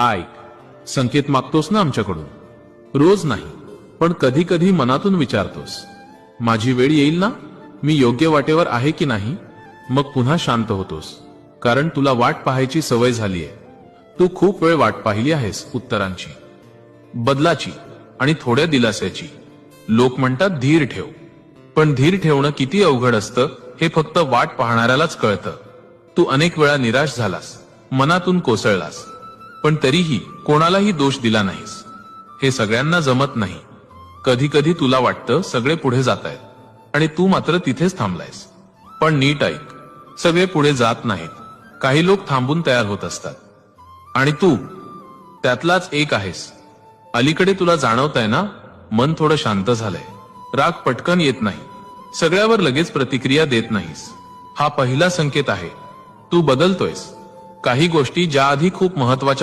ऐक संकेत मागतोस ना आमच्याकडून? रोज नाही पण कधी कधी मनातून विचारतोस. माझी वेळ येईल ना? मी योग्य वाटेवर आहे की नाही? मग पुन्हा शांत होतोस. कारण तुला वाट पाहायची सवय झालीय. तू खूप वेळ वाट पाहिली आहेस उत्तरांची. बदलाची आणि थोड्या दिलास्याची. लोक म्हणतात धीर ठेव. पण धीर ठेवणं किती अवघड असतं हे फक्त वाट पाहणाऱ्यालाच कळतं. तू अनेक वेळा निराश झालास. मनातून कोसळलास. पण तरीही कोणालाही दोष दिला नाहीस. हे सगळ्यांना जमत नाही. कधी कधी तुला वाटतं सगळे पुढे जात आहेत आणि तू मात्र तिथेच थांबलायस. पण नीट ऐक. सगळे पुढे जात नाहीत. काही लोक थांबून तयार होत असतात. आणि तू त्यातलाच एक आहेस. अलीकडे तुला जाणवतंय ना? मन थोडं शांत झालंय. राग पटकन येत नाही. सगळ्यावर लगेच प्रतिक्रिया देत नाहीस. हा पहिला संकेत आहे. तू बदलतोयस. काही गोष्टी ज्या आधी खूप महत्त्वाच्या